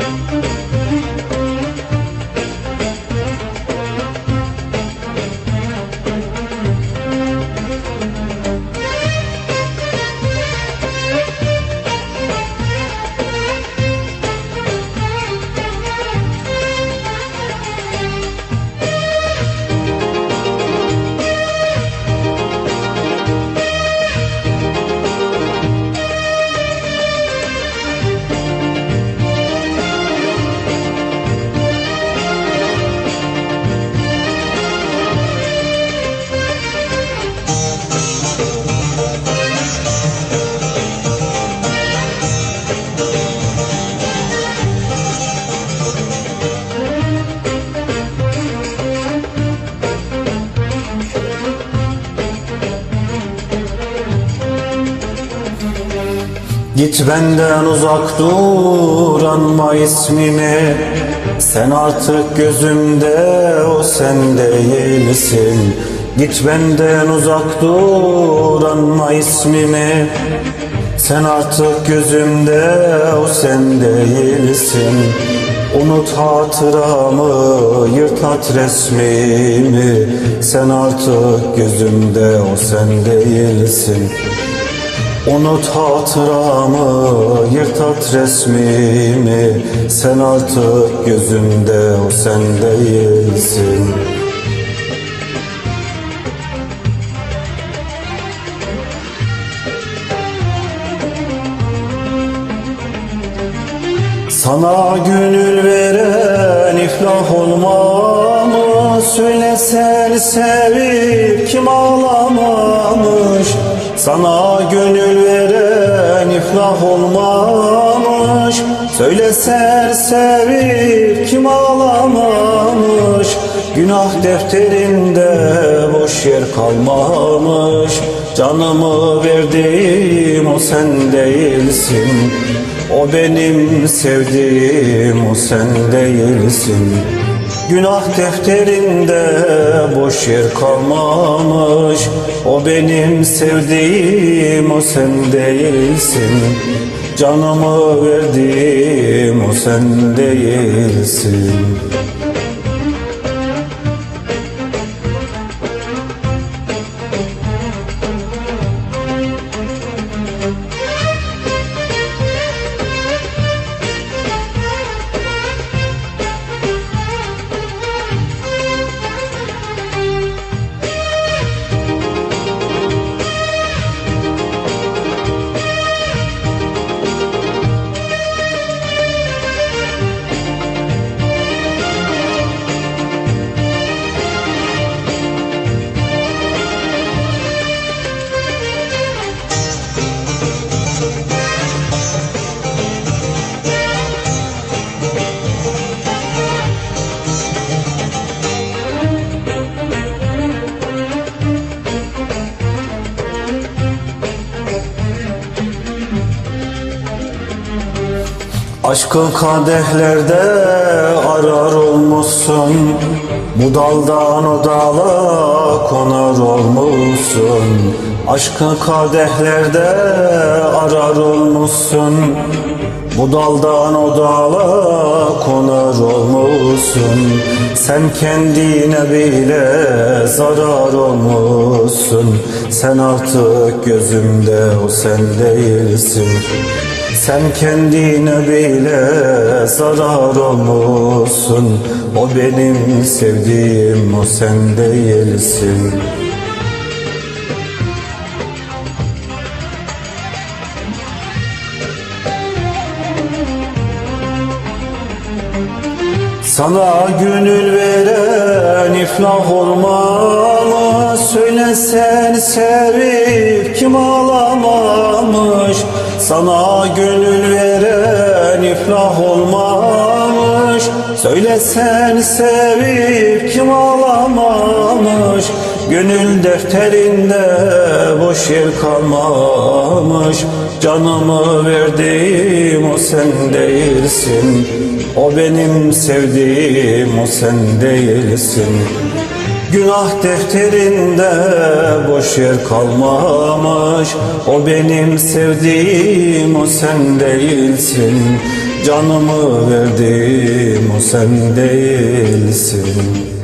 Música Git benden uzak dur anma ismimi. Sen artık gözümde o sen değilsin Git benden uzak dur anma ismimi. Sen artık gözümde o sen değilsin Unut hatıramı, yırt at resmimi. Sen artık gözümde o sen değilsin Unut hatıramı, yırt at resmimi. Sen artık gözümde o sen değilsin. Sana gönül veren iflah olmamış Söyle sen sevip kim ağlamamış Sana gönül veren iflah olmamış. Söyle sen sevip kim ağlamamış? Günah defterinde boş yer kalmamış. Canımı verdiğim o sen değilsin. O benim sevdiğim o sen değilsin Günah defterinde boş yer kalmamış. O benim sevdiğim o sen değilsin. Canımı verdiğim o sen değilsin Aşkın kadehlerde arar olmuşsun. Bu daldan o dala konar olmuşsun. Aşkın kadehlerde arar olmuşsun. Bu daldan o dala konar olmuşsun. Sen kendine bile zarar olmuşsun. Sen artık gözümde o sen değilsin sen kendine bile zarar olmuşsun O benim sevdiğim o sen değilsin. Sana gönül veren iflah olmalı Söyle sen sevip kim ağlamamış Sana gönül veren iflah olmamış. Söyle sen sevip kim ağlamamış? Gönül defterinde boş yer kalmamış. Canımı verdiğim o sen değilsin. O benim sevdiğim o sen değilsin Günah defterinde boş yer kalmamış. O benim sevdiğim o sen değilsin. Canımı verdim o sen değilsin